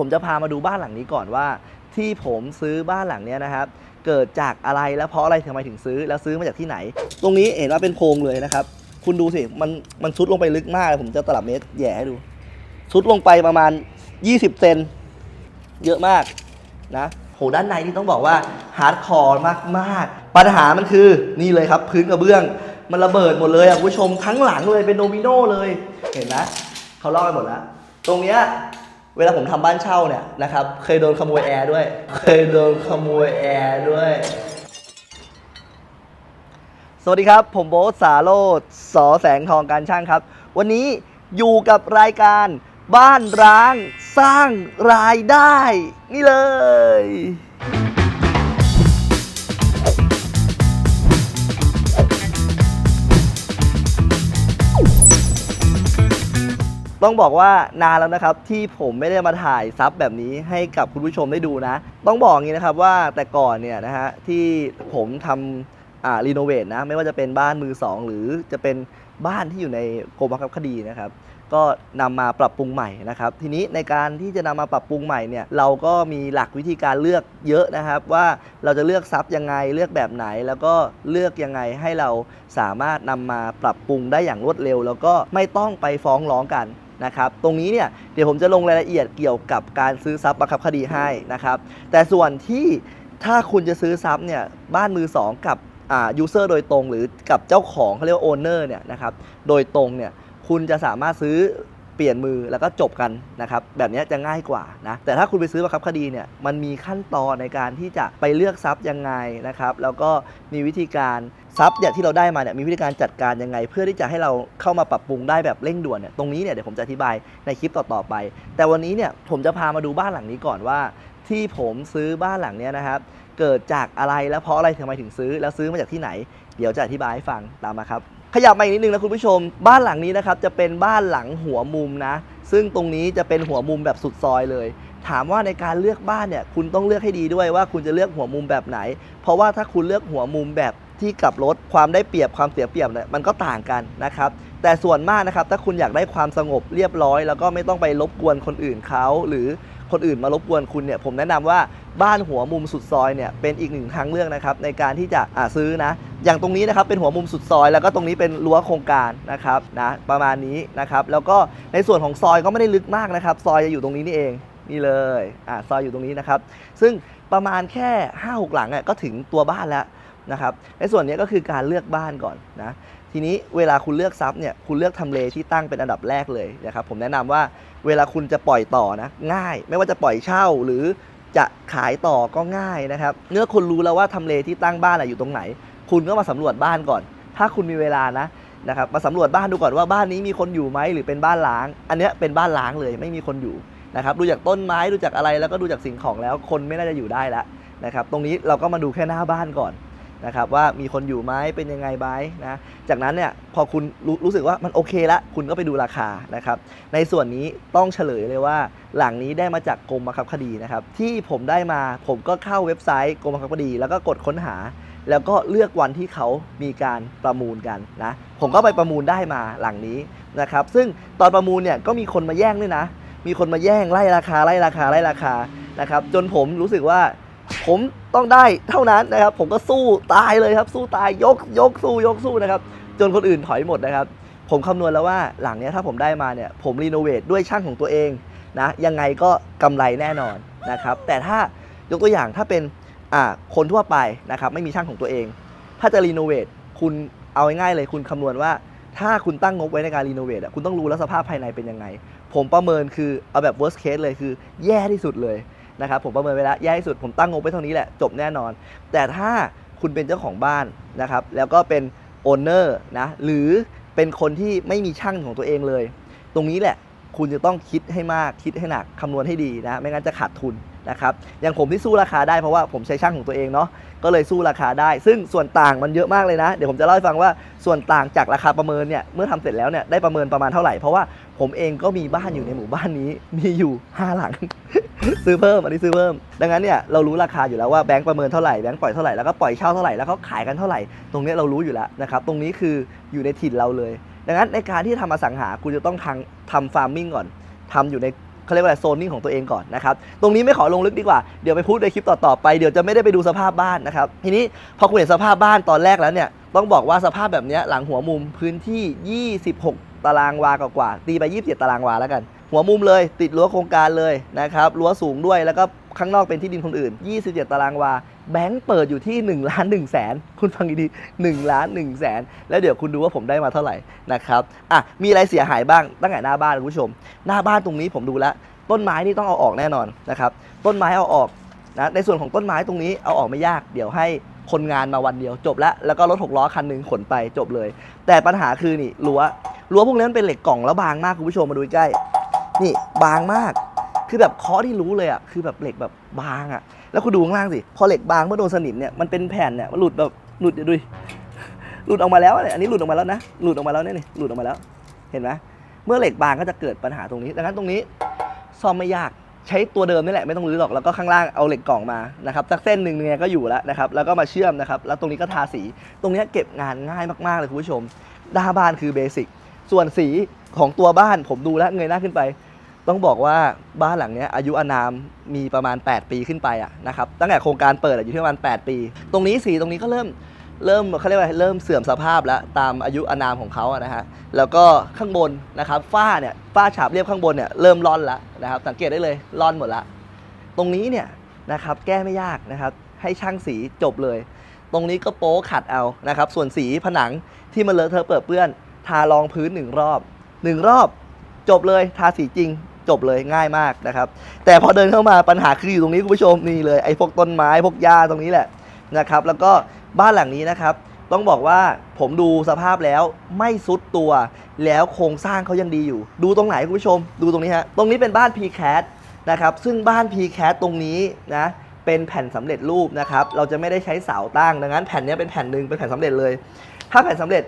ผมจะพามาดูบ้านหลังนี้ก่อนว่า ที่ผมซื้อบ้านหลังนี้นะครับ เกิดจากอะไรแล้วเพราะอะไรทำไมถึงซื้อ แล้วซื้อมาจากที่ไหน ตรงนี้เห็นว่าเป็นโพรงเลยนะครับ คุณดูสิ มันมันซุดลงไปลึกมากเลยผมจะตลับเมตรแย่ให้ดูซุดลงไปประมาณ 20 เซนเยอะมากนะโหด้านในนี่ต้องบอกว่าฮาร์ดคอร์มากมากๆปัญหามันคือนี่เลยครับ พื้นกระเบื้อง มันระเบิดหมดเลยอะคุณผู้ชมทั้งหลังเลยเป็นโดมิโนเลยเห็นไหมเขาลอกไปหมดแล้วตรงเนี้ย เวลาผมทำบ้านเช่าเนี่ยนะครับ เคยโดนขโมยแอร์ด้วย เคยโดนขโมยแอร์ด้วย สวัสดีครับ ผมโบ๊ทสาโรดสอแสงทองการช่างครับ วันนี้อยู่กับรายการบ้านร้างสร้างรายได้ นี่เลย ต้องบอกว่านานแล้วนะครับที่ผมไม่ได้มาถ่ายซับแบบนี้ให้กับคุณผู้ชมได้ดูนะ ต้องบอกอย่างนี้นะครับว่าแต่ก่อนเนี่ยนะฮะที่ผมทำอ่ารีโนเวทนะไม่ว่าจะเป็นบ้านมือสองหรือจะเป็นบ้านที่อยู่ในกรมบังคับคดีนะครับ ก็นำมาปรับปรุงใหม่นะครับ ทีนี้ในการที่จะนำมาปรับปรุงใหม่เนี่ยเราก็มีหลักวิธีการเลือกเยอะนะครับ ว่าเราจะเลือกซับยังไงเลือกแบบไหน แล้วก็เลือกยังไงให้เราสามารถนำมาปรับปรุงได้อย่างรวดเร็ว แล้วก็ไม่ต้องไปฟ้องร้องกัน นะครับตรงนี้เนี่ยเดี๋ยวผมจะลงรายละเอียดเกี่ยวกับการซื้อซับบังคับคดีให้นะครับแต่ส่วนที่ถ้าคุณจะซื้อซับเนี่ยบ้านมือสองกับอ่ายูเซอร์โดยตรงหรือกับเจ้าของเขาเรียกว่าโอนเนอร์เนี่ยนะครับโดยตรงเนี่ยคุณจะสามารถซื้อ เปลี่ยนมือแล้วก็จบกันนะครับแบบนี้จะง่ายกว่านะแต่ถ้าคุณไปซื้อบังคับคดีเนี่ยมันมีขั้นตอนในการที่จะไปเลือกซับยังไงนะครับแล้วก็มีวิธีการซับเนี่ยที่เราได้มาเนี่ยมีวิธีการจัดการยังไง เพื่อที่จะให้เราเข้ามาปรับปรุงได้แบบเร่งด่วนเนี่ยตรงนี้เนี่ยเดี๋ยวผมจะอธิบายในคลิปต่อๆไป แต่วันนี้เนี่ยผมจะพามาดูบ้านหลังนี้ก่อนว่า ที่ผมซื้อบ้านหลังเนี้ยนะครับเกิดจากอะไรแล้วเพราะอะไรทำไมถึงซื้อ แล้วซื้อมาจากที่ไหน เดี๋ยวจะอธิบายให้ฟังตามมาครับ ขยับมาอีกนิดนึงนะคุณผู้ชม บ้านหลังนี้นะครับจะเป็นบ้านหลังหัวมุมนะ ซึ่งตรงนี้จะเป็นหัวมุมแบบสุดซอยเลย ถามว่าในการเลือกบ้านเนี่ยคุณต้องเลือกให้ดีด้วยว่าคุณจะเลือกหัวมุมแบบไหน เพราะว่าถ้าคุณเลือกหัวมุมแบบที่กลับรถความได้เปรียบความเสียเปรียบเนี่ยมันก็ต่างกันนะครับแต่ส่วนมากนะครับถ้าคุณอยากได้ความสงบเรียบร้อย แล้วก็ไม่ต้องไปรบกวนคนอื่นเขาหรือ คนอื่นมารบกวนคุณเนี่ยผมแนะนำว่าบ้านหัวมุมสุดซอยเนี่ยเป็นอีกหนึ่งทางเลือกนะครับในการที่จะอ่าซื้อนะ อย่างตรงนี้นะครับเป็นหัวมุมสุดซอย แล้วก็ตรงนี้เป็นรั้วโครงการนะครับนะประมาณนี้นะครับแล้วก็ในส่วนของซอยก็ไม่ได้ลึกมากนะครับ ซอยจะอยู่ตรงนี้นี่เองนี่เลยอ่าซอยอยู่ตรงนี้นะครับ ซึ่งประมาณแค่5้าหกหลังอะก็ถึงตัวบ้านแล้วนะครับในส่วนนี้ก็คือการเลือกบ้านก่อนนะ ทีนี้เวลาคุณเลือกซับเนี่ยคุณเลือกทำเลที่ตั้งเป็นอันดับแรกเลยนะครับผมแนะนำว่าเวลาคุณจะปล่อยต่อนะง่าย ไม่ว่าจะปล่อยเช่าหรือจะขายต่อก็ง่ายนะครับเมื่อคุณรู้แล้วว่าทำเลที่ตั้งบ้านอะอยู่ตรงไหน คุณก็มาสำรวจบ้านก่อน ถ้าคุณมีเวลานะนะครับมาสำรวจบ้านดูก่อนว่าบ้านนี้มีคนอยู่ไหมหรือเป็นบ้านล้าง อันนี้เป็นบ้านล้างเลยไม่มีคนอยู่นะครับดูจากต้นไม้ดูจากอะไรแล้วก็ดูจากสิ่งของแล้วคนไม่น่าจะอยู่ได้แล้วนะครับตรงนี้เราก็มาดูแค่หน้าบ้านก่อน นะครับว่ามีคนอยู่ไหมเป็นยังไงไหมนะจากนั้นเนี่ยพอคุณรู้รู้สึกว่ามันโอเคละคุณก็ไปดูราคานะครับในส่วนนี้ต้องเฉลยเลยว่า หลังนี้ได้มาจากกรมบังคับคดีนะครับที่ผมได้มาผมก็เข้าเว็บไซต์กรมบังคับคดี แล้วก็กดค้นหา แล้วก็เลือกวันที่เขามีการประมูลกันนะผมก็ไปประมูลได้มาหลังนี้นะครับซึ่งตอนประมูลเนี่ยก็มีคนมาแย่งด้วยนะ มีคนมาแย่งไล่ราคาไล่ราคาไล่ราคานะครับจนผมรู้สึกว่า ผมต้องได้เท่านั้นนะครับ ผมก็สู้ตายเลยครับ สู้ตายยกยกสู้ยกสู้นะครับ จนคนอื่นถอยหมดนะครับ ผมคำนวณแล้วว่าหลังเนี้ยถ้าผมได้มาเนี่ยผมรีโนเวทด้วยช่างของตัวเองนะยังไงก็กำไรแน่นอนนะครับ แต่ถ้ายกตัวอย่างถ้าเป็นอ่าคนทั่วไปนะครับ ไม่มีช่างของตัวเอง ถ้าจะรีโนเวทคุณเอาง่ายๆเลยคุณคำนวณว่าถ้าคุณตั้งงบไว้ในการรีโนเวทคุณต้องรู้แล้วสภาพภายในเป็นยังไง ผมประเมินคือเอาแบบ worst case เลยคือ แย่ที่สุดเลย นะครับผมประเมินไว้แล้วแย่ที่สุดผมตั้งงบไว้เท่านี้แหละจบแน่นอน แต่ถ้าคุณเป็นเจ้าของบ้านนะครับแล้วก็เป็นโอนเนอร์นะหรือเป็นคนที่ไม่มีช่างของตัวเองเลย ตรงนี้แหละคุณจะต้องคิดให้มากคิดให้หนักคำนวณให้ดีนะไม่งั้นจะขาดทุน นะครับอย่างผมที่สู้ราคาได้เพราะว่าผมใช้ช่างของตัวเองเนาะก็เลยสู้ราคาได้ ซึ่งส่วนต่างมันเยอะมากเลยนะ เดี๋ยวผมจะเล่าให้ฟังว่าส่วนต่างจากราคาประเมินเนี่ยเมื่อทำเสร็จแล้วเนี่ยได้ประเมินประมาณเท่าไหร่เพราะว่าผมเองก็มีบ้านอยู่ในหมู่บ้านนี้มีอยู่ 5 หลัง ซื้อเพิ่มอันนี้ซื้อเพิ่ม ดังนั้นเนี่ยเรารู้ราคาอยู่แล้วว่าแบงก์ประเมินเท่าไหร่แบงก์ปล่อยเท่าไหร่แล้วก็ปล่อยเช่าเท่าไหร่แล้วเขาขายกันเท่าไหร่ตรงนี้เรารู้อยู่แล้วนะครับตรงนี้คืออยู่ในถิ่นเราเลย ดังนั้นในการที่ทำอสังหาคุณจะต้องทำทำฟาร์มมิ่งก่อนทำอยู่ใน เขาเรียกว่าอะไรโซนนิ่งของตัวเองก่อนนะครับ ตรงนี้ไม่ขอลงลึกดีกว่า เดี๋ยวไปพูดในคลิปต่อๆไป เดี๋ยวจะไม่ได้ไปดูสภาพบ้านนะครับ ทีนี้พอคุณเห็นสภาพบ้านตอนแรกแล้วเนี่ย ต้องบอกว่าสภาพแบบนี้หลังหัวมุมพื้นที่ 26 ตารางวากว่าๆตีไป 27 ตารางวาแล้วกัน หัวมุมเลยติดรั้วโครงการเลยนะครับ รั้วสูงด้วยแล้วก็ข้างนอกเป็นที่ดินคนอื่น 27 ตารางวา แบงก์เปิดอยู่ที่1ล้าน1แสนคุณฟังดีๆ1ล้าน1แสนแล้วเดี๋ยวคุณดูว่าผมได้มาเท่าไหร่นะครับอะมีอะไรเสียหายบ้างตั้งแต่หน้าบ้านคุณผู้ชม หน้าบ้านตรงนี้ผมดูแล้วต้นไม้นี่ต้องเอาออกแน่นอนนะครับต้นไม้เอาออกนะในส่วนของต้นไม้ตรงนี้เอาออกไม่ยาก เดี๋ยวให้คนงานมาวันเดียวจบแล้วแล้วก็รถหกล้อคันหนึ่งขนไปจบเลย แต่ปัญหาคือนี่รั้วรั้วพวกนี้มันเป็นเหล็กกล่องแล้วบางมากคุณผู้ชมมาดูใกล้นี่บางมาก คือแบบเคาะที่รู้เลยอะคือแบบเหล็กแบบบางอะ แล้วคุณดูข้างล่างสิ พอเหล็กบางเมื่อโดนสนิมเนี่ยมันเป็นแผ่นเนี่ยมันหลุดแบบหลุดเดี๋ยวดูดิหลุดออกมาแล้วเนี่ยอันนี้หลุดออกมาแล้วนะหลุดออกมาแล้วเนี่ยหลุดออกมาแล้ว เห็นไหมเมื่อเหล็กบางก็จะเกิดปัญหาตรงนี้ ดังนั้นตรงนี้ซ่อมไม่ยากใช้ตัวเดิมนี่แหละไม่ต้องรื้อหรอกแล้วก็ข้างล่างเอาเหล็กกล่องมานะครับสักเส้นหนึ่งเนี่ยก็อยู่แล้วนะครับแล้วก็มาเชื่อมนะครับแล้วตรงนี้ก็ทาสี ตรงนี้เก็บงานง่ายมากๆเลยคุณผู้ชมหน้าบ้านคือเบสิกส่วนสีของตัวบ้านผมดูแล้วเงยหน้าขึ้นไป ต้องบอกว่าบ้านหลังนี้อายุอานามมีประมาณ 8 ปีขึ้นไปอะนะครับตั้งแต่โครงการเปิดอยู่ที่ประมาณ 8 ปี ตรงนี้สีตรงนี้ก็เริ่มเริ่มเขาเรียกว่าเริ่มเสื่อมสภาพแล้วตามอายุอานามของเขาอะนะฮะแล้วก็ข้างบนนะครับฝ้าเนี่ยฝ้าฉาบเรียบข้างบนเนี่ยเริ่มร่อนแล้วนะครับสังเกตได้เลยร่อนหมดละตรงนี้เนี่ยนะครับแก้ไม่ยากนะครับให้ช่างสีจบเลย ตรงนี้ก็โป๊ขัดเอานะครับส่วนสีผนังที่มันเลอะเทอะเปื้อน ทารองพื้นหนึ่งรอบหนึ่งรอบจบเลยทาสีจริง จบเลยง่ายมากนะครับ แต่พอเดินเข้ามาปัญหาคืออยู่ตรงนี้คุณผู้ชมนี่เลยไอ้พวกต้นไม้พวกหญ้าตรงนี้แหละนะครับ แล้วก็บ้านหลังนี้นะครับต้องบอกว่าผมดูสภาพแล้วไม่ซุดตัว แล้วโครงสร้างเขายังดีอยู่ ดูตรงไหนคุณผู้ชม ดูตรงนี้ฮะตรงนี้เป็นบ้าน p c a t นะครับซึ่งบ้าน p c a t ตรงนี้นะเป็นแผ่นสำเร็จรูปนะครับเราจะไม่ได้ใช้เสาตั้งดังนั้นแผ่นนี้เป็นแผ่นหนึ่งเป็นแผ่นสำเร็จเลย ถ้าแผ่นสำเร็จ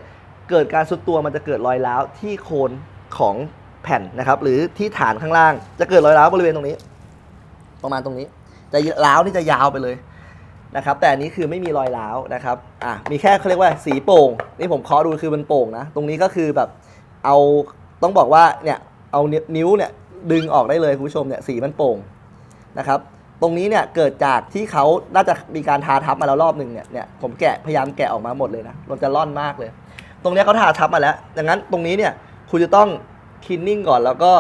เกิดการซุดตัวมันจะเกิดรอยร้าวที่โคนของ แผ่นนะครับ หรือที่ฐานข้างล่าง จะเกิดรอยร้าวบริเวณตรงนี้ ประมาณตรงนี้ จะร้าวนี่จะยาวไปเลยนะครับ แต่อันนี้คือไม่มีรอยร้าวนะครับอะมีแค่เขาเรียกว่าสีโป่งนี่ผมเคาะดูคือมันโป่งนะ ตรงนี้ก็คือแบบเอาต้องบอกว่าเนี่ยเอานิ้วเนี่ยดึงออกได้เลยคุณผู้ชมเนี่ยสีมันโป่งนะครับตรงนี้เนี่ยเกิดจากที่เขาน่าจะมีการทาทับมาแล้วรอบหนึ่งเนี่ยเนี่ยผมแกะพยายามแกะออกมาหมดเลยนะมันจะร่อนมากเลย ตรงเนี้ยเขาทาทับมาแล้ว ดังนั้นตรงนี้เนี่ยคุณจะต้อง คินนิ่งก่อนแล้วก็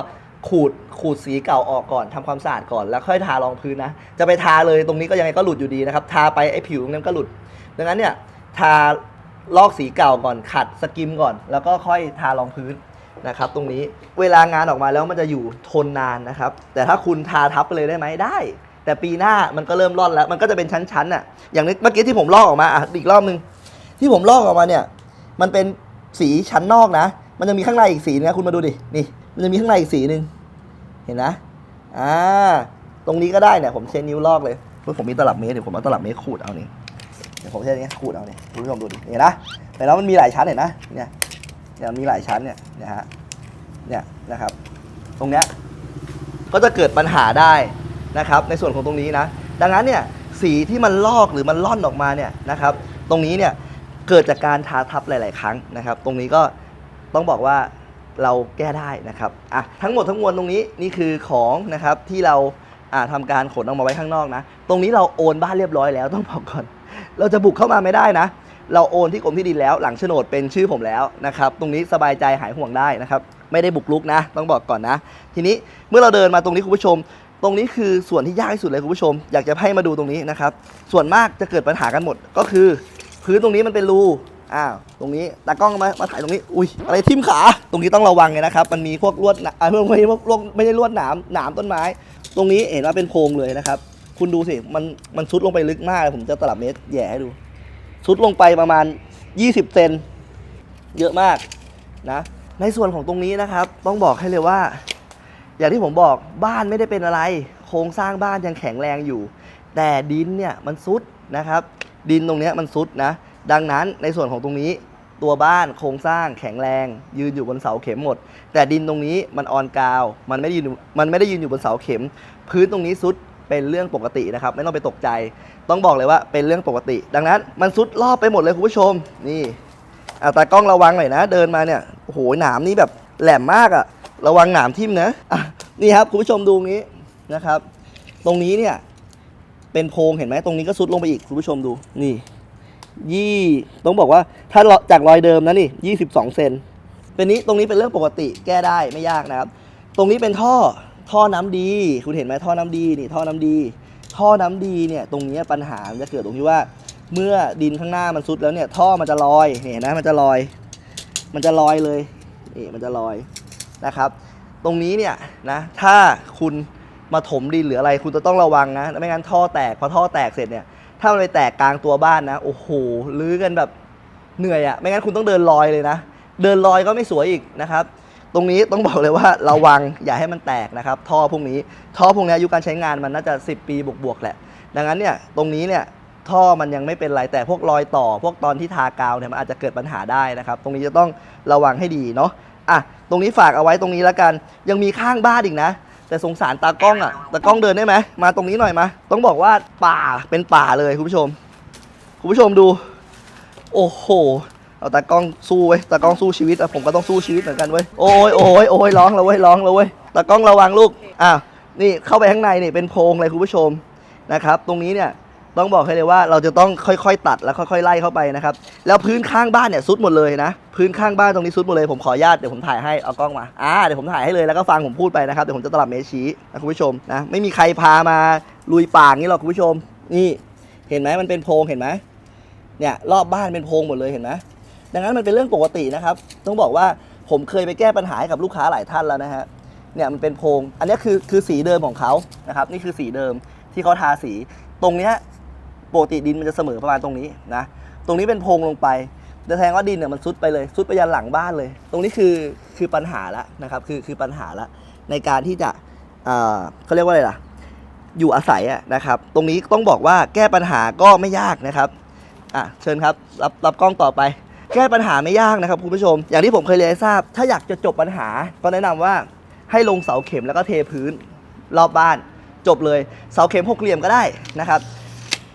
ขูดขูดสีเก่าออกก่อนทำความสะอาดก่อนแล้วค่อยทารองพื้นนะ จะไปทาเลยตรงนี้ก็ยังไงก็หลุดอยู่ดีนะครับ ทาไปไอ้ผิวนั้นก็หลุด ดังนั้นเนี่ยทาลอกสีเก่าก่อนขัดสกิมก่อน แล้วก็ค่อยทารองพื้นนะครับ ตรงนี้เวลางานออกมาแล้วมันจะอยู่ทนนานนะครับ แต่ถ้าคุณทาทับไปเลยได้ไหมได้ แต่ปีหน้ามันก็เริ่มร่อนแล้ว มันก็จะเป็นชั้นๆอะอย่างเมื่อกี้ที่ผมลอกออกมาอะอีกรอบนึงที่ผมลอกออกมาเนี่ย มันเป็นสีชั้นนอกนะ มันจะมีข้างในอีกสีนึงนะคุณมาดูดิ นี่ มันจะมีข้างในอีกสีหนึ่งเห็นนะ อ่า ตรงนี้ก็ได้เนี่ย ผมใช้นิ้วลอกเลยเมื่อผมมีตลับเมตรเดี๋ยวผมเอาตลับเมตรขูดเอานี่เดี๋ยวผมใช้อันนี้ขูดเอาเนี่ยคุณผู้ชมดูดิ เห็นนะแต่แล้วมันมีหลายชั้นเห็นนะ เนี่ย เนี่ยมีหลายชั้นเนี่ยนี่ฮะ เนี่ยนะครับ ตรงเนี้ย ก็จะเกิดปัญหาได้นะครับ ในส่วนของตรงนี้นะ ดังนั้นเนี่ย สีที่มันลอกหรือมันล่อนออกมาเนี่ยนะครับ ตรงนี้เนี่ย เกิดจากการทาทับหลาย ๆ ครั้งนะครับ ตรงนี้ก็ ต้องบอกว่าเราแก้ได้นะครับอะทั้งหมดทั้งมวลตรงนี้นี่คือของนะครับที่เราอ่าทำการขนออกมาไว้ข้างนอกนะ ตรงนี้เราโอนบ้านเรียบร้อยแล้วต้องบอกก่อน เราจะบุกเข้ามาไม่ได้นะ เราโอนที่กรมที่ดินแล้ว หลังโฉนดเป็นชื่อผมแล้วนะครับ ตรงนี้สบายใจหายห่วงได้นะครับ ไม่ได้บุกลุกนะ ต้องบอกก่อนนะ ทีนี้เมื่อเราเดินมาตรงนี้คุณผู้ชม ตรงนี้คือส่วนที่ยากที่สุดเลยคุณผู้ชม อยากจะให้มาดูตรงนี้นะครับ ส่วนมากจะเกิดปัญหากันหมด ก็คือ พื้นตรงนี้มันเป็นรู อ้าวตรงนี้ตากล้องมามาถ่ายตรงนี้ อุ้ยอะไรทิ่มขา ตรงนี้ต้องระวังไงนะครับ มันมีพวกลวดหนาอ่าไม่ใช่พวกลวดไม่ใช่ลวดหนามหนามต้นไม้ ตรงนี้เห็นว่าเป็นโพรงเลยนะครับ คุณดูสิมันมันซุดลงไปลึกมากเลยผมจะตลับเมตรแย่ให้ดูซุดลงไปประมาณ 20 เซนเยอะมากนะในส่วนของตรงนี้นะครับ ต้องบอกให้เลยว่า อย่างที่ผมบอกบ้านไม่ได้เป็นอะไร โครงสร้างบ้านยังแข็งแรงอยู่ แต่ดินเนี่ยมันซุดนะครับ ดินตรงนี้มันซุดนะ ดังนั้นในส่วนของตรงนี้ตัวบ้านโครงสร้างแข็งแรง ยืนอยู่บนเสาเข็มหมด แต่ดินตรงนี้มันออนกาวมันไม่ได้ยืนมันไม่ได้ยืนอยู่บนเสาเข็ม พื้นตรงนี้ซุดเป็นเรื่องปกตินะครับ ไม่ต้องไปตกใจ ต้องบอกเลยว่าเป็นเรื่องปกติ ดังนั้นมันซุดรอบไปหมดเลยคุณผู้ชมนี่อะตากล้องระวังหน่อยนะ เดินมาเนี่ยโอ้โหหนามนี่แบบแหลมมากอะระวังหนามทิ่มนะะนี่ครับคุณผู้ชมดูงี้นะครับ ตรงนี้เนี่ยเป็นโพรงเห็นไหมตรงนี้ก็ซุดลงไปอีกคุณผู้ชมดูนี่ ยี่ต้องบอกว่าถ้าจากรอยเดิมนะนี่ยี่สิบสองเซนเป็นนี้ตรงนี้เป็นเรื่องปกติแก้ได้ไม่ยากนะครับ ตรงนี้เป็นท่อท่อน้ำดี คุณเห็นไหมท่อน้ำดีนี่ท่อน้ำดี ท่อน้ำดีเนี่ยตรงนี้ปัญหาจะเกิดตรงที่ว่า เมื่อดินข้างหน้ามันซุดแล้วเนี่ยท่อมันจะลอยเห็นไหมมันจะลอย มันจะลอยเลยนี่มันจะลอยนะครับ ตรงนี้เนี่ยนะถ้าคุณมาถมดินหรืออะไรคุณจะต้องระวังนะไม่งั้นท่อแตกพอท่อแตกเสร็จเนี่ย ถ้ามันไปแตกกลางตัวบ้านนะ โอ้โหลื้อกันแบบเหนื่อยอะ่ะ ไม่งั้นคุณต้องเดินลอยเลยนะ เดินลอยก็ไม่สวยอีกนะครับ ตรงนี้ต้องบอกเลยว่าระวังอย่าให้มันแตกนะครับ ท่อพวกนี้ ท่อพวกนี้อายุการใช้งานมันน่าจะ 10 ปีบวกๆแหละ ดังนั้นเนี่ย ตรงนี้เนี่ยท่อมันยังไม่เป็นไรแต่พวกรอยต่อ พวกตอนที่ทากาวเนี่ยมันอาจจะเกิดปัญหาได้นะครับ ตรงนี้จะต้องระวังให้ดีเนาะอะตรงนี้ฝากเอาไว้ตรงนี้แล้วกัน ยังมีข้างบ้านอีกนะ แต่สงสารตากล้องอะตากล้องเดินได้ไหมมาตรงนี้หน่อยมาต้องบอกว่าป่าเป็นป่าเลยคุณผู้ชม คุณผู้ชมดู โอ้โหเอาตากล้องสู้เว้ยตากล้องสู้ชีวิตอะผมก็ต้องสู้ชีวิตเหมือนกันเว้ยโอ้ยโอ้ยโอ้ยร้องแล้วเว้ยร้องแล้วเว้ยตากล้องระวังลูกอ้าวนี่เข้าไปข้างในนี่เป็นโพรงเลยคุณผู้ชมนะครับ ตรงนี้เนี่ย ต้องบอกให้เลยว่าเราจะต้องค่อยๆ ตัดแล้วค่อยๆไล่เข้าไปนะครับแล้วพื้นข้างบ้านเนี่ยซุดหมดเลยนะพื้นข้างบ้านตรงนี้ซุดหมดเลยผมขออนุญาตเดี๋ยวผมถ่ายให้เอากล้องมาอ่าเดี๋ยวผมถ่ายให้เลยแล้วก็ฟังผมพูดไปนะครับเดี๋ยวผมจะตลับเมชี้นะคุณผู้ชมนะไม่มีใครพามาลุยป่างี้หรอกคุณผู้ชม นี่ เห็นไหมมันเป็นโพรงเห็นไหมเนี่ยรอบบ้านเป็นโพรงหมดเลยเห็นไหมดังนั้นมันเป็นเรื่องปกตินะครับ ต้องบอกว่าผมเคยไปแก้ปัญหาให้กับลูกค้าหลายท่านแล้วนะฮะเนี่ยมันเป็นโพรงอันนี้คือคือสีเดิมของเขานะครับนี่คือสีเดิมที่เขาทาสี ตรงเนี้ย ปกติดินมันจะเสมอประมาณตรงนี้นะตรงนี้เป็นโพรงลงไปจะแทงว่าดินเนี่ยมันซุดไปเลยซุดไปยันหลังบ้านเลย ตรงนี้คือคือปัญหาละนะครับคือคือปัญหาละในการที่จะเอ่อเขาเรียกว่าอะไรล่ะ อยู่อาศัยนะครับ ตรงนี้ต้องบอกว่าแก้ปัญหาก็ไม่ยากนะครับอะเชิญครับรับรับกล้องต่อไป แก้ปัญหาไม่ยากนะครับคุณผู้ชม อย่างที่ผมเคยเรียนทราบ ถ้าอยากจะจบปัญหาก็แนะนำว่าให้ลงเสาเข็มแล้วก็เทพื้นรอบบ้านจบเลย เสาเข็มหกเหลี่ยมก็ได้นะครับ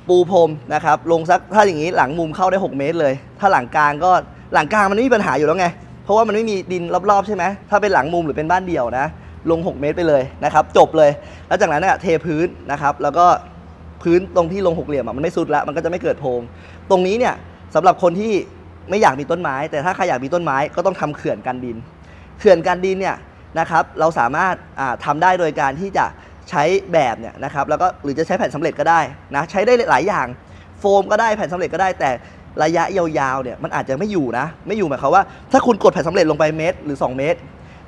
ปูพรมนะครับลงสักถ้าอย่างนี้หลังมุมเข้าได้ 6 เมตรเลย ถ้าหลังกลางก็หลังกลางมันไม่มีปัญหาอยู่แล้วไง เพราะว่ามันไม่มีดินรอบๆใช่ไหมถ้าเป็นหลังมุมหรือเป็นบ้านเดี่ยวนะ ลง 6 เมตรไปเลยนะครับจบเลย แล้วจากนั้นเนี่ยเทพื้นนะครับแล้วก็พื้นตรงที่ลงหกเหลี่ยมมันไม่สุดละมันก็จะไม่เกิดโพรงตรงนี้เนี่ยสำหรับคนที่ไม่อยากมีต้นไม้ แต่ถ้าใครอยากมีต้นไม้ก็ต้องทำเขื่อนกันดิน เขื่อนกันดินเนี่ยนะครับเราสามารถทำาได้โดยการที่จะ ใช้แบบเนี่ยนะครับแล้วก็หรือจะใช้แผ่นสำเร็จก็ได้นะใช้ได้หลายอย่าง โฟมก็ได้แผ่นสำเร็จก็ได้ แต่ระยะยาวๆเนี่ยมันอาจจะไม่อยู่นะ ไม่อยู่หมายความว่า ถ้าคุณกดแผ่นสำเร็จลงไปเมตรหรือ 2 เมตร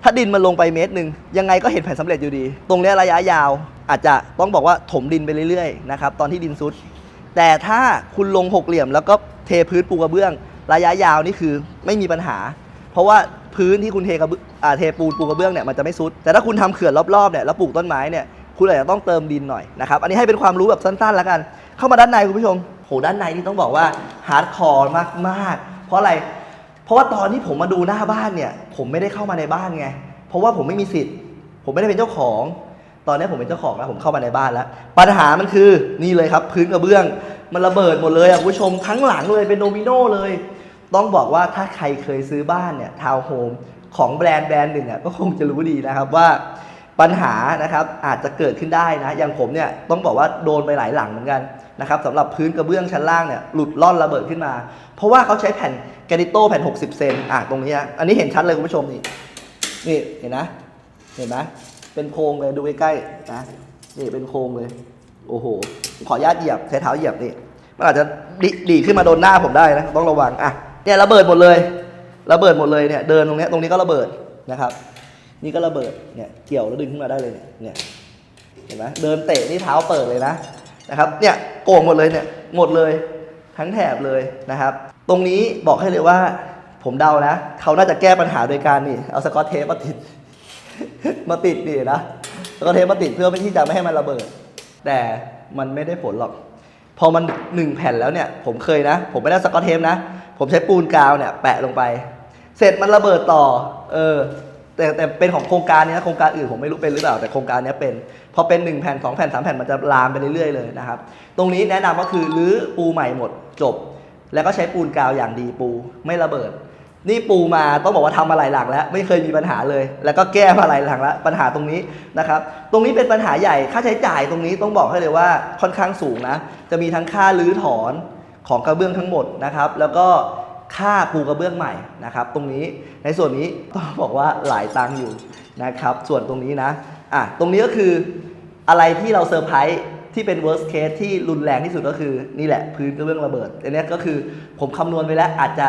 ถ้าดินมันลงไปเมตรหนึ่งยังไงก็เห็นแผ่นสำเร็จอยู่ดี ตรงเนี้ยระยะยาวอาจจะต้องบอกว่าถมดินไปเรื่อยๆนะครับตอนที่ดินซุด แต่ถ้าคุณลงหกเหลี่ยม แล้วก็เทพื้นปูกระเบื้อง ระยะยาวนี่คือไม่มีปัญหา เพราะว่าพื้นที่คุณเทกระเบื้องอ่าเทปูนปูกระเบื้องเนี่ยมันจะไม่ซุด แต่ถ้าคุณทำเขื่อนรอบๆเนี่ยแล้วปลูกต้นไม้เนี่ย คุณอาจจะต้องเติมดินหน่อยนะครับ อันนี้ให้เป็นความรู้แบบสั้นๆแล้วกัน เข้ามาด้านในคุณผู้ชมโหด้านในนี่ต้องบอกว่าฮาร์ดคอร์มากๆ เพราะอะไร เพราะว่าตอนที่ผมมาดูหน้าบ้านเนี่ย ผมไม่ได้เข้ามาในบ้านไง เพราะว่าผมไม่มีสิทธิ์ ผมไม่ได้เป็นเจ้าของ ตอนนี้ผมเป็นเจ้าของแล้วผมเข้ามาในบ้านแล้ว ปัญหามันคือนี่เลยครับ พื้นกระเบื้องมันระเบิดหมดเลยอะคุณผู้ชมทั้งหลังเลยเป็นโดมิโนเลย ต้องบอกว่าถ้าใครเคยซื้อบ้านเนี่ยทาวน์โฮมของแบรนด์แบรนด์หนึ่งอะก็คงจะรู้ดีนะครับว่า ปัญหานะครับอาจจะเกิดขึ้นได้นะอย่างผมเนี่ยต้องบอกว่าโดนไปหลายหลังเหมือนกันนะครับสำหรับพื้นกระเบื้องชั้นล่างเนี่ยหลุดล่อนระเบิดขึ้นมา เพราะว่าเขาใช้แผ่นแกรนิโต้แผ่น 60 เซนอะตรงนี้อันนี้เห็นชัดเลยคุณผู้ชมนี่นี่เห็นนะเห็นไหมเป็นโครงเลยดูใกล้ๆนะนี่เป็นโครงเลย โอ้โห ขอญาตเหยียบใช้เท้าเหยียบนี่มันอาจจะดดีดขึ้นมาโดนหน้าผมได้นะต้องระวังอะเนี่ยระเบิดหมดเลย ระเบิดหมดเลยเนี่ยเดินตรงนี้ตรงนี้ก็ระเบิดนะครับ นี่ก็ระเบิดเนี่ยเกี่ยวแล้วดึงขึ้นมาได้เลยเนี่ยเนี่ยเห็นไหมเดินเตะนี่เท้าเปิดเลยนะนะครับเนี่ยโก่งหมดเลยเนี่ยหมดเลยทั้งแถบเลยนะครับ ตรงนี้บอกให้เลยว่าผมเดานะ เขาน่าจะแก้ปัญหาโดยการนี่เอาสกอตเทปมาติด มาติดนี่นะสกอตเทปมาติดเพื่อไม่ที่จะไม่ให้มันระเบิด แต่มันไม่ได้ผลหรอก พอมันหนึ่งแผ่นแล้วเนี่ย ผมเคยนะ ผมไม่ได้สกอตเทปนะ ผมใช้ปูนกาวเนี่ยแปะลงไป เสร็จมันระเบิดต่อ เออ แต่แต่เป็นของโครงการนี้นะโครงการอื่นผมไม่รู้เป็นหรือเปล่าแต่โครงการนี้เป็นพอเป็น 1 แผ่น 2 แผ่น 3 แผ่นมันจะลามไปเรื่อยๆเลยนะครับ ตรงนี้แนะนำก็คือรื้อปูใหม่หมดจบ แล้วก็ใช้ปูนกาวอย่างดีปูไม่ระเบิด นี่ปูมาต้องบอกว่าทำมาหลายหลังแล้ว ไม่เคยมีปัญหาเลย แล้วก็แก้มาหลายหลังแล้วปัญหาตรงนี้นะครับตรงนี้เป็นปัญหาใหญ่ค่าใช้จ่ายตรงนี้ต้องบอกให้เลยว่าค่อนข้างสูงนะจะมีทั้งค่ารื้อถอนของกระเบื้องทั้งหมดนะครับ แล้วก็ ค่าปูกระเบื้องใหม่นะครับ ตรงนี้ในส่วนนี้ต้องบอกว่าหลายตังค์อยู่นะครับ ส่วนตรงนี้นะอะตรงนี้ก็คืออะไรที่เราเซอร์ไพรส์ที่เป็น worst case ที่รุนแรงที่สุดก็คือนี่แหละพื้นกระเบื้องระเบิดอันนี้ก็คือผมคำนวณไปแล้วอาจจะ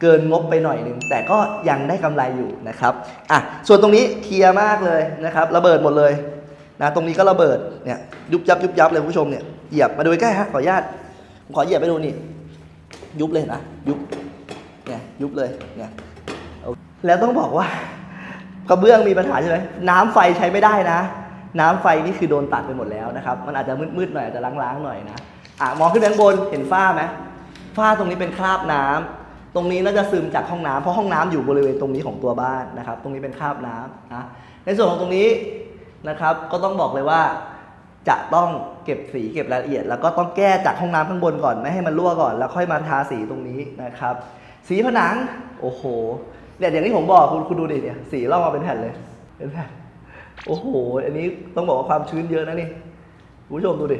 เกินงบไปหน่อยหนึ่งแต่ก็ยังได้กำไรอยู่นะครับอะส่วนตรงนี้เคลียร์มากเลยนะครับ ระเบิดหมดเลยนะตรงนี้ก็ระเบิดเนี่ยยุบยับยุบยับเลยคุณผู้ชมเนี่ยเหยียบมาดูใกล้ฮะขออนุญาตผมขอเหยียบไปดูนี่ยุบเลยนะยุบ ยุบเลยเนี่ยแล้วต้องบอกว่ากระเบื้องมีปัญหาใช่ไหมน้ำไฟใช้ไม่ได้นะ น้ำไฟนี่คือโดนตัดไปหมดแล้วนะครับ มันอาจจะมืดๆหน่อยอาจจะล้างๆหน่อยนะอะมองขึ้นไปข้างบนเห็นฝ้าไหมฝ้าตรงนี้เป็นคราบน้ำตรงนี้น่าจะซึมจากห้องน้ำเพราะห้องน้ำอยู่บริเวณตรงนี้ของตัวบ้านนะครับ ตรงนี้เป็นคราบน้ำนะในส่วนของตรงนี้นะครับ ก็ต้องบอกเลยว่าจะต้องเก็บสีเก็บรายละเอียด แล้วก็ต้องแก้จากห้องน้ำข้างบนก่อนไม่ให้มันรั่วก่อน แล้วค่อยมาทาสีตรงนี้นะครับ สีผนัง โอ้โห เนี่ยอย่างที่ผมบอกคุณคุณดูดิเนี่ยสีลอกมาเป็นแผ่นเลยเป็นแผ่นโอ้โห อันนี้ต้องบอกว่าความชื้นเยอะนะนี่คุณผู้ชมดูดิ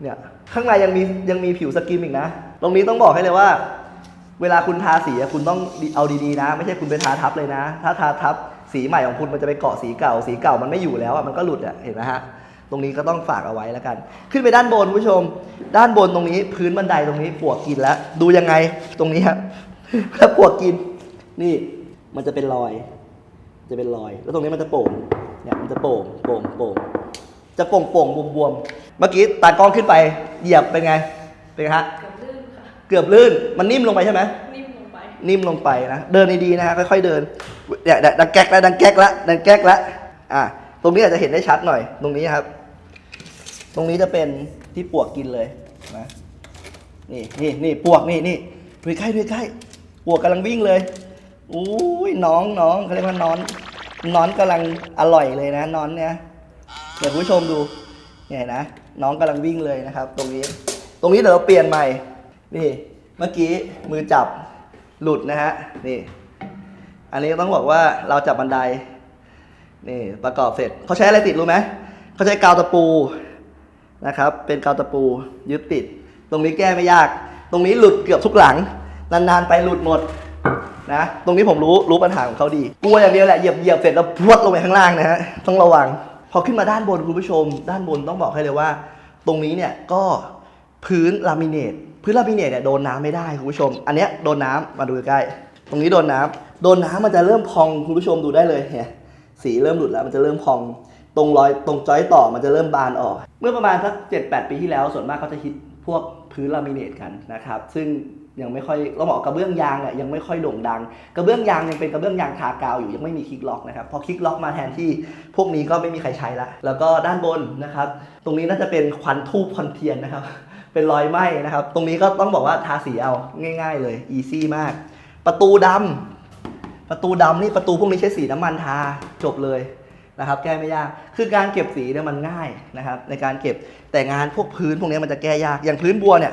เนี่ยข้างในยังมียังมีผิวสกิมอีกนะ ตรงนี้ต้องบอกให้เลยว่า เวลาคุณทาสีคุณต้องเอาดีๆนะ ไม่ใช่คุณไปทาทับเลยนะ ถ้าทาทับสีใหม่ของคุณมันจะไปเกาะสีเก่า สีเก่ามันไม่อยู่แล้วอะมันก็หลุดอะเห็นไหมฮะตรงนี้ก็ต้องฝากเอาไว้แล้วกัน ขึ้นไปด้านบนผู้ชม ด้านบนตรงนี้ พื้นบันไดตรงนี้ปวกกินแล้ว ดูยังไงตรงนี้ครับ ถ้าปวกกิน นี่มันจะเป็นรอย จะเป็นรอย แล้วตรงนี้มันจะโป่ง เนี่ยมันจะโป่ง โป่ง โป่ง จะโป่งโป่งบวมบวมๆเมื่อกี้ตากล้องขึ้นไป เหยียบเป็นไง เป็นไงฮะกับลื่นค่ะเกือบลื่น มันนิ่มลงไปใช่ไหมนิ่มลงไป นิ่มลงไปนะ เดินดีๆนะฮะ ค่อยๆเดินเนี่ยดังแก๊กแล้วดังแก๊กแล้วดังแก๊กแล้วอะ ตรงนี้อาจจะเห็นได้ชัดหน่อย ตรงนี้ครับ ตรงนี้จะเป็นที่ปวกกินเลยนะ นี่นี่นี่ปวกนี่นี่ดูใกล้ดูใกล้ ปวกกำลังวิ่งเลยอุ้ยน้องน้องเขาเรียกว่านอนนอนกำลังอร่อยเลยนะนอนเนี่ยเดี๋ยวผู้ชมดูเนี่ยนะน้องกำลังวิ่งเลยนะครับ ตรงนี้ ตรงนี้เดี๋ยวเราเปลี่ยนใหม่นี่เมื่อกี้มือจับหลุดนะฮะนี่ อันนี้ต้องบอกว่าเราจับบันไดนี่ประกอบเสร็จเขาใช้อะไรติดรู้ไหมเขาใช้กาวตะปูนะครับ เป็นกาวตะปูยึดติด ตรงนี้แก้ไม่ยาก ตรงนี้หลุดเกือบทุกหลัง นานๆไปหลุดหมดนะ ตรงนี้ผมรู้รู้ปัญหาของเขาดีกลัวอย่างเดียวแหละเหยียบเหยียบเสร็จแล้วพรวดลงไปข้างล่างนะฮะต้องระวัง พอขึ้นมาด้านบนคุณผู้ชม ด้านบนต้องบอกให้เลยว่า ตรงนี้เนี่ยก็พื้นลามิเนตพื้นลามิเนตเนี่ยโดนน้ำไม่ได้คุณผู้ชม อันเนี้ยโดนน้ำมาดูใกล้ตรงนี้โดนน้ำโดนน้ำมันจะเริ่มพองคุณผู้ชมดูได้เลยเนี่ยสีเริ่มหลุดแล้วมันจะเริ่มพองตรงรอยตรงจอยต่อมันจะเริ่มบานออก เมื่อประมาณสักเจ็ดแปดปีที่แล้วส่วนมากเขาจะฮิตพวกพื้นลามิเนตกันนะครับ ซึ่ง ยังไม่ค่อยเราบอกกระเบื้องยางเนี่ยยังไม่ค่อยโด่งดัง กระเบื้องยางยังเป็นกระเบื้องยางทากาวอยู่ยังไม่มีคลิกล็อกนะครับพอคลิกล็อกมาแทนที่พวกนี้ก็ไม่มีใครใช้ละแล้วก็ด้านบนนะครับ ตรงนี้น่าจะเป็นควันทูบควันเทียนนะครับ เป็นรอยไหม้นะครับ ตรงนี้ก็ต้องบอกว่าทาสีเอาง่าย ๆ เลยอีซี่มาก ประตูดำประตูดำนี่ประตูพวกนี้ใช้สีน้ำมันทาจบเลยนะครับแก้ไม่ยาก คือการเก็บสีเนี่ยมันง่ายนะครับในการเก็บแต่งานพวกพื้นพวกนี้มันจะแก้ยากอย่างพื้นบัวเนี่ย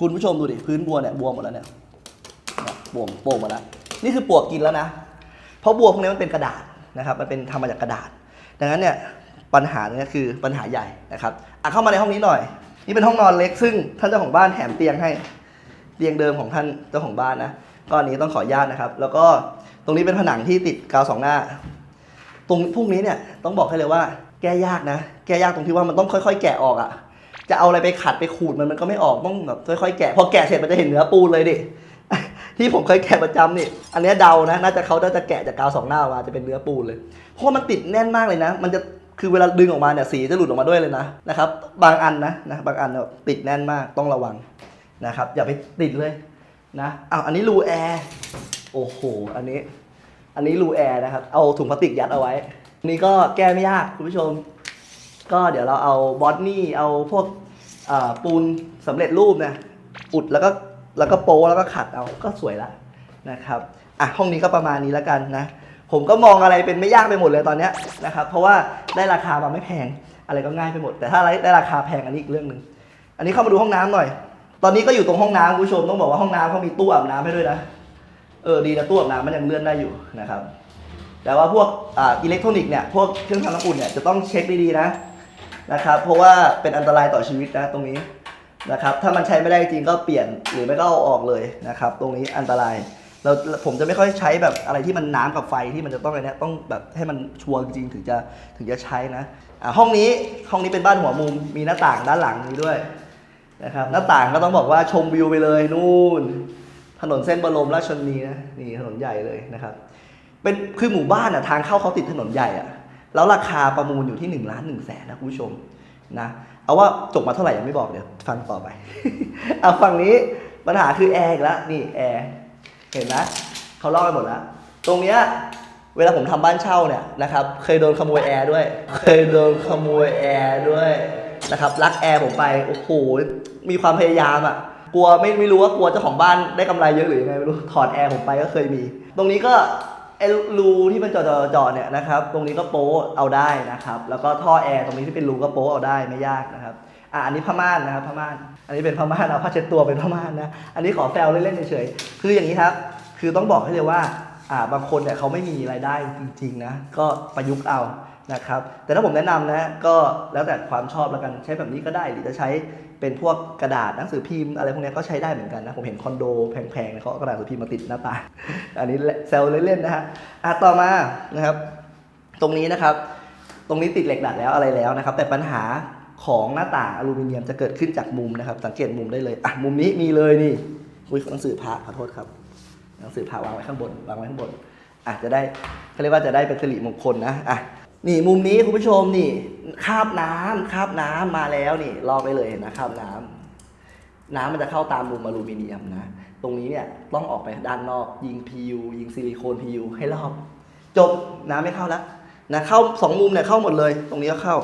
คุณผู้ชมดูดิพื้นบัวเนี่ยบวมหมดแล้วเนี่ยเนี่ยบวมโป่งหมดแล้วนี่คือปวกกินแล้วนะ เพราะบัวพวกนี้มันเป็นกระดาษนะครับมันเป็นทำมาจากกระดาษ ดังนั้นเนี่ยปัญหาเนี่ยคือปัญหาใหญ่นะครับอะเข้ามาในห้องนี้หน่อย นี่เป็นห้องนอนเล็กซึ่งท่านเจ้าของบ้านแถมเตียงให้เตียงเดิมของท่านเจ้าของบ้านนะก็อันนี้ต้องขออนุญาตนะครับ แล้วก็ตรงนี้เป็นผนังที่ติดกาวสองหน้า ตรงพวกนี้เนี่ยต้องบอกให้เลยว่า แก้ยากนะ แก้ยากตรงที่ว่ามันต้องค่อย ๆ แกะออกอะ จะเอาอะไรไปขัดไปขูดมันมันก็ไม่ออกต้องแบบค่อยๆแกะพอแกะเสร็จมันจะเห็นเนื้อปูนเลยดิที่ผมเคยแกะประจำนี่ อันนี้เดานะ น่าจะเขาน่าจะแกะจากกาวสองหน้าออกมาจะเป็นเนื้อปูนเลย เพราะมันติดแน่นมากเลยนะ มันจะคือเวลาดึงออกมาเนี่ยสีจะหลุดออกมาด้วยเลยนะนะครับ บางอันนะนะบางอันติดแน่นมากต้องระวังนะครับ อย่าไปติดเลยนะอ้าวอันนี้รูแอร์โอ้โหอันนี้ อันนี้รูแอร์นะครับ เอาถุงพลาสติกยัดเอาไว้ นี่ก็แก้ไม่ยากคุณผู้ชม ก็เดี๋ยวเราเอาบอสนี่เอาพวกปูนสำเร็จรูปนี่ยอุดแล้วก็แล้วก็โป้แล้วก็ขัดเอาก็สวยละนะครับอะห้องนี้ก็ประมาณนี้แล้วกันนะ ผมก็มองอะไรเป็นไม่ยากไปหมดเลยตอนเนี้ยนะครับเพราะว่าได้ราคามาไม่แพงอะไรก็ง่ายไปหมด แต่ถ้าได้ราคาแพงอันนี้อีกเรื่องหนึ่งอันนี้เข้ามาดูห้องน้ำหน่อย ตอนนี้ก็อยู่ตรงห้องน้ำคุณผู้ชมต้องบอกว่าห้องน้ำเขามีตู้อาบน้ำให้ด้วยนะเออดีนะตู้อาบน้ำมันยังเลื่อนได้อยู่นะครับแต่ว่าพวกอ่าอิเล็กทรอนิกส์เนี่ยพวกเครื่องทำน้ำอุ่นเนี่ยจะต้องเช็คดีๆนะ นะครับ เพราะว่าเป็นอันตรายต่อชีวิตนะตรงนี้นะครับ ถ้ามันใช้ไม่ได้จริงก็เปลี่ยนหรือไม่ก็เอาออกเลยนะครับ ตรงนี้อันตรายเราผมจะไม่ค่อยใช้แบบอะไรที่มันน้ำกับไฟที่มันจะต้องอะไรเนี้ยต้องแบบให้มันชัวร์จริงถึงจะถึงจะใช้นะอ่าห้องนี้ห้องนี้เป็นบ้านหัวมุมมีหน้าต่างด้านหลังนี้ด้วยนะครับหน้าต่างก็ต้องบอกว่าชมวิวไปเลยนู่น ถนนเส้นบรมราชชนีนะนี่ถนนใหญ่เลยนะครับ เป็นคือหมู่บ้านอะทางเข้าเขาติดถนนใหญ่อะ แล้วราคาประมูลอยู่ที่1นึ่งล้านหนึ่งแสนนะคุณผู้ชมนะเอาว่าจบมาเท่าไหร่ยังไม่บอกเดี๋ยวฟังต่อไปเอาฝั่งนี้ปัญหาคือแอร์อีกแล้วนี่แอร์เห็นไหมเขาเล่าไปหมดแล้ว ตรงเนี้ยเวลาผมทำบ้านเช่าเนี่ยนะครับเคยโดนขโมยแอร์ด้วย เคยโดนขโมยแอร์ด้วยนะครับลักแอร์ผมไปโอ้โหมีความพยายามอะกลัวไม่ไม่รู้ว่ากลัวเจ้าของบ้านได้กำไรเยอะหรือยังไงไม่รู้ถอดแอร์ผมไปก็เคยมี ตรงนี้ก็ ไอ้รูที่มันจอดเจอเนี่ยนะครับ ตรงนี้ก็โป๊เอาได้นะครับ แล้วก็ท่อแอร์ตรงนี้ที่เป็นรูก็โป๊เอาได้ไม่ยากนะครับอะอันนี้ผ้าม่านนะครับผ้าม่าน อันนี้เป็นผ้าม่านเอาผ้าเช็ดตัวเป็นผ้าม่านนะ อันนี้ขอแซวเล่นๆเฉยๆคืออย่างนี้ครับ คือต้องบอกให้เลยว่าอ่าบางคนเนี่ยเขาไม่มีรายได้จริงๆนะ ก็ประยุกต์เอา นะครับแต่ถ้าผมแนะนำนะก็แล้วแต่ความชอบแล้วกันใช้แบบนี้ก็ได้ หรือจะใช้เป็นพวกกระดาษหนังสือพิมพ์อะไรพวกนี้ก็ใช้ได้เหมือนกันนะผมเห็นคอนโดแพงๆเขาเอากระดาษหนังสือพิมพ์มาติดหน้าตางอันนี้แซวเล่นๆนะฮะอะต่อมานะครับตรงนี้นะครับตรงนี้ติดเหล็กดัดแล้วอะไรแล้วนะครับ แต่ปัญหาของหน้าต่างอลูมิเนียมจะเกิดขึ้นจากมุมนะครับ สังเกตมุมได้เลยอะมุมนี้มีเลยนี่อุ้ยหนังสือพระขอโทษครับหนังสือพระวางไว้ข้างบนวางไว้ข้างบนอะจะได้เขาเรียกว่าจะได้เป็นสิริมงคลนะอะ นี่มุมนี้คุณผู้ชมนี่คาบน้ำคาบน้ำมาแล้วนี่รอไปเลยนะคาบน้ำน้ำมันจะเข้าตามมุมอลูมิเนียมนะ ตรงนี้เนี่ยต้องออกไปด้านนอก ยิงพิวยิงซิลิโคนพิวให้รอบ จบน้ำไม่เข้าแล้วนะเข้าสองมุมเนี่ยเข้าหมดเลย ตรงนี้ก็เข้า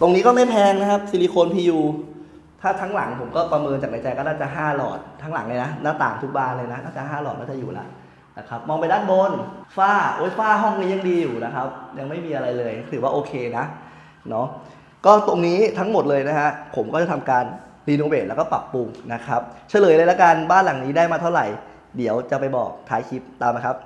ตรงนี้ก็ไม่แพงนะครับซิลิโคนพิวถ้าทั้งหลังผมก็ประเมินจากในใจก็น่าจะ5หลอดทั้งหลังเลยนะหน้าต่างทุกบานเลยนะน่าจะ5หลอดน่าจะอยู่ละ นะครับมองไปด้านบนฝ้าโอ้ยฝ้าห้องนี้ยังดีอยู่นะครับ ยังไม่มีอะไรเลยถือว่าโอเคนะเนาะก็ตรงนี้ทั้งหมดเลยนะฮะผมก็จะทำการรีโนเวทแล้วก็ปรับปรุงนะครับ เฉลยเลยละกันบ้านหลังนี้ได้มาเท่าไหร่ เดี๋ยวจะไปบอกท้ายคลิปตามนะครับ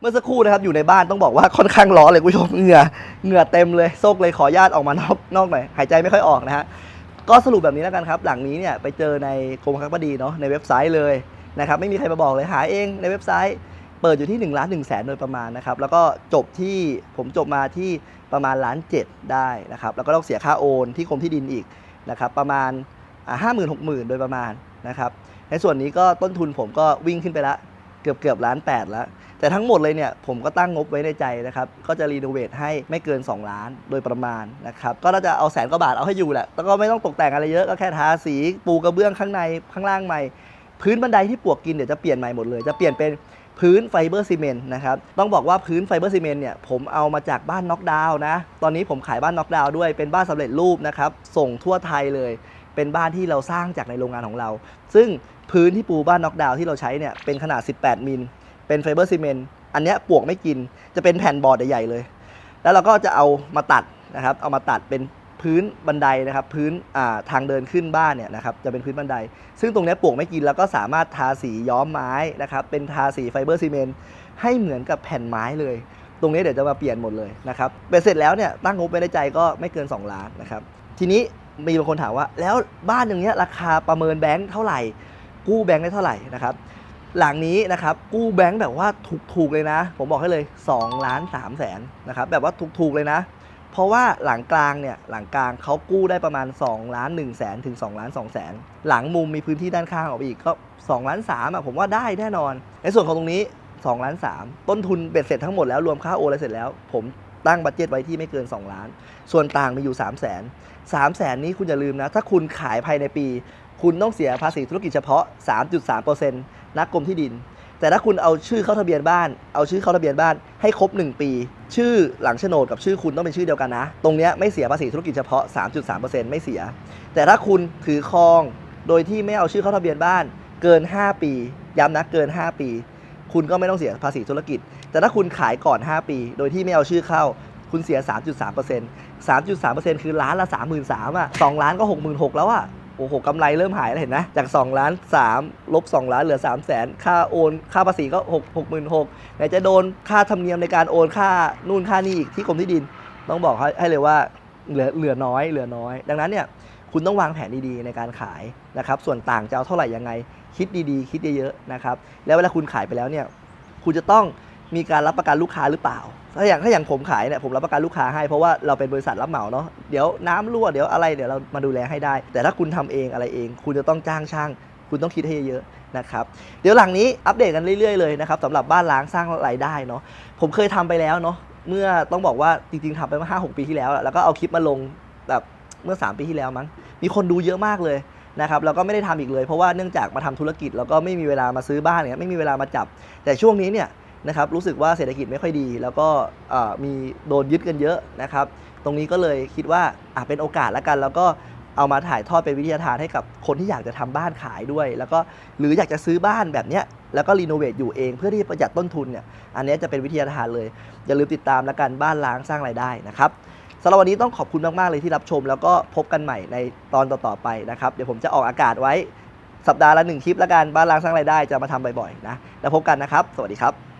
เมื่อสักครู่นะครับอยู่ในบ้านต้องบอกว่าค่อนข้างร้อนเลยคุณผู้ชมเหงื่อเหงื่อเต็มเลยโซกเลยขออนุญาตออกมานอกนอกหน่อยหายใจไม่ค่อยออกนะฮะก็สรุปแบบนี้แล้วกันครับ หลังนี้เนี่ยไปเจอในกรมบังคับดีเนาะในเว็บไซต์เลย นะครับไม่มีใครมาบอกเลยหาเองในเว็บไซต์ เปิดอยู่ที่1ล้าน1แสนโดยประมาณนะครับแล้วก็จบที่ผมจบมาที่ประมาณล้านเจ็ดได้นะครับแล้วก็ต้องเสียค่าโอนที่กรมที่ดินอีกนะครับประมาณห้าหมื่นหกหมื่นโดยประมาณนะครับในส่วนนี้ก็ต้นทุนผมก็วิ่งขึ้นไปละเกือบเกือบล้านแปดแล้ว แต่ทั้งหมดเลยเนี่ยผมก็ตั้งงบไว้ในใจนะครับ ก็จะรีโนเวทให้ไม่เกิน 2 ล้านโดยประมาณนะครับ ก็น่าจะเอาแสนกว่าบาทเอาให้อยู่แหละ แล้วก็ไม่ต้องตกแต่งอะไรเยอะ ก็แค่ทาสีปูกระเบื้องข้างในข้างล่างใหม่ พื้นบันไดที่ปวกกินเดี๋ยวจะเปลี่ยนใหม่หมดเลย จะเปลี่ยนเป็นพื้นไฟเบอร์ซีเมนต์นะครับ ต้องบอกว่าพื้นไฟเบอร์ซีเมนต์เนี่ยผมเอามาจากบ้านน็อกดาวน์นะ ตอนนี้ผมขายบ้านน็อกดาวน์ด้วย เป็นบ้านสำเร็จรูปนะครับ ส่งทั่วไทยเลย เป็นบ้านที่เราสร้างจากในโรงงานของเรา ซึ่งพื้นที่ปูบ้านน็อกดาวน์ที่เราใช้เนี่ย เป็นขนาด 18 มิล เป็นไฟเบอร์ซีเมนต์ อันเนี้ยปวกไม่กิน จะเป็นแผ่นบอร์ดใหญ่ๆเลย แล้วเราก็จะเอามาตัดนะครับ เอามาตัดเป็น พื้นบันไดนะครับพื้นาทางเดินขึ้นบ้านเนี่ยนะครับจะเป็นพื้นบันได ซึ่งตรงนี้ปลวกไม่กินแล้วก็สามารถทาสีย้อมไม้นะครับเป็นทาสีไฟเบอร์ซีเมนต์ให้เหมือนกับแผ่นไม้เลย ตรงนี้เดี๋ยวจะมาเปลี่ยนหมดเลยนะครับเป็นเสร็จแล้วเนี่ยตั้งงบไปในใจก็ไม่เกิน 2 ล้านนะครับทีนี้มีบางคนถามว่า แล้วบ้านอย่างเงี้ยราคาประเมินแบงค์เท่าไหร่ กู้แบงค์ได้เท่าไหร่นะครับหลังนี้นะครับกู้แบงค์แบบว่าถูกๆเลยนะ ผมบอกให้เลย2ล้าน3แสนนะครับแบบว่าถูกๆเลยนะ เพราะว่าหลังกลางเนี่ยหลังกลางเขากู้ได้ประมาณ2ล้าน1แสนถึง2ล้าน2แสนหลังมุมมีพื้นที่ด้านข้างออกไปอีกก็2ล้าน3อะผมว่าได้แน่นอน ในส่วนของตรงนี้2ล้าน3ต้นทุนเบ็ดเสร็จทั้งหมดแล้วรวมค่าโอนอะไรเสร็จแล้ว ผมตั้งบัตเจ็ตไว้ที่ไม่เกิน 2 ล้าน ส่วนต่างมีอยู่ 3 0 0แสน3แสนนี้คุณอย่าลืมนะ ถ้าคุณขายภายในปี คุณต้องเสียภาษีธุรกิจเฉพาะ 3.3%นักกรมที่ดิน แต่ถ้าคุณเอาชื่อเข้าทะเบียนบ้าน เอาชื่อเข้าทะเบียนบ้านให้ครบ 1 ปี ชื่อหลังโฉนดกับชื่อคุณต้องเป็นชื่อเดียวกันนะ ตรงนี้ไม่เสียภาษีธุรกิจเฉพาะ 3.3%ไม่เสีย แต่ถ้าคุณถือครองโดยที่ไม่เอาชื่อเข้าทะเบียนบ้าน เกิน 5 ปี ย้ำนะเกิน 5 ปี คุณก็ไม่ต้องเสียภาษีธุรกิจ แต่ถ้าคุณขายก่อน 5 ปี โดยที่ไม่เอาชื่อเข้า คุณเสีย 3.3% 3.3%คือล้านละ 33,000อะ2ล้านก็ 66,000แล้วอะ โอ้โหกำไรเริ่มหายแล้วเห็นไหมจาก 2 ล้าน 3 ลบ 2 ล้านเหลือ 3 0 0แสนค่าโอน ค่าภาษีก็ 6 6 6 0 0 0ไหนจะโดนค่าธรรมเนียมในการโอนค่านู่นค่านี่อีกที่กรมที่ดิน ต้องบอกให้ให้เลยว่าเหลือเหลือน้อยเหลือน้อย ดังนั้นเนี่ยคุณต้องวางแผนดีๆในการขายนะครับส่วนต่างจะเอาเท่าไหร่ยังไง คิดดีๆ คิดเยอะๆนะครับแล้วเวลาคุณขายไปแล้วเนี่ยคุณจะต้องมีการรับประกันลูกค้าหรือเปล่า ถ้าอย่างถ้าอย่างผมขายเนี่ยผมรับประกันลูกค้าให้เพราะว่าเราเป็นบริษัทรับเหมาเนาะเดี๋ยวน้ำรั่วเดี๋ยวอะไรเดี๋ยวเรามาดูแลให้ได้ แต่ถ้าคุณทำเองอะไรเอง คุณจะต้องจ้างช่าง คุณต้องคิดให้เยอะๆนะครับเดี๋ยวหลังนี้อัปเดตกันเรื่อยๆเลยนะครับสำหรับบ้านล้างสร้างรายได้เนาะผมเคยทำไปแล้วเนาะเมื่อต้องบอกว่าจริงๆทำไปเมื่อห้าหกปีที่แล้ว แล้วก็เอาคลิปมาลงแบบเมื่อ 3 ปีที่แล้วมั้งมีคนดูเยอะมากเลยนะครับแล้วก็ไม่ได้ทำอีกเลยเพราะว่าเนื่องจากมาทำธุรกิจแล้วก็ไม่มีเวลามาซื้อบ้านเนี่ยไม่มีเวลามาจับ แต่ช่วงนี้เนี่ย นะครับรู้สึกว่าเศรษฐกิจไม่ค่อยดี แล้วก็มีโดนยึดกันเยอะนะครับ ตรงนี้ก็เลยคิดว่าอะเป็นโอกาสแล้วกัน แล้วก็เอามาถ่ายทอดเป็นวิทยาทานให้กับคนที่อยากจะทำบ้านขายด้วย แล้วก็หรืออยากจะซื้อบ้านแบบเนี้ยแล้วก็รีโนเวทอยู่เองเพื่อที่ประหยัดต้นทุนเนี่ยอันนี้จะเป็นวิทยาทานเลย อย่าลืมติดตามแล้วกันบ้านล้างสร้างรายได้นะครับสำหรับวันนี้ต้องขอบคุณมาก ๆ เลยที่รับชม แล้วก็พบกันใหม่ในตอนต่อ ๆ ไปนะครับ เดี๋ยวผมจะออกอากาศไว้สัปดาห์ละหนึ่งคลิปแล้วกันบ้านล้างสร้างรายได้จะมาทำบ่อย ๆ นะ แล้วพบกันนะครับ สวัสดีครับ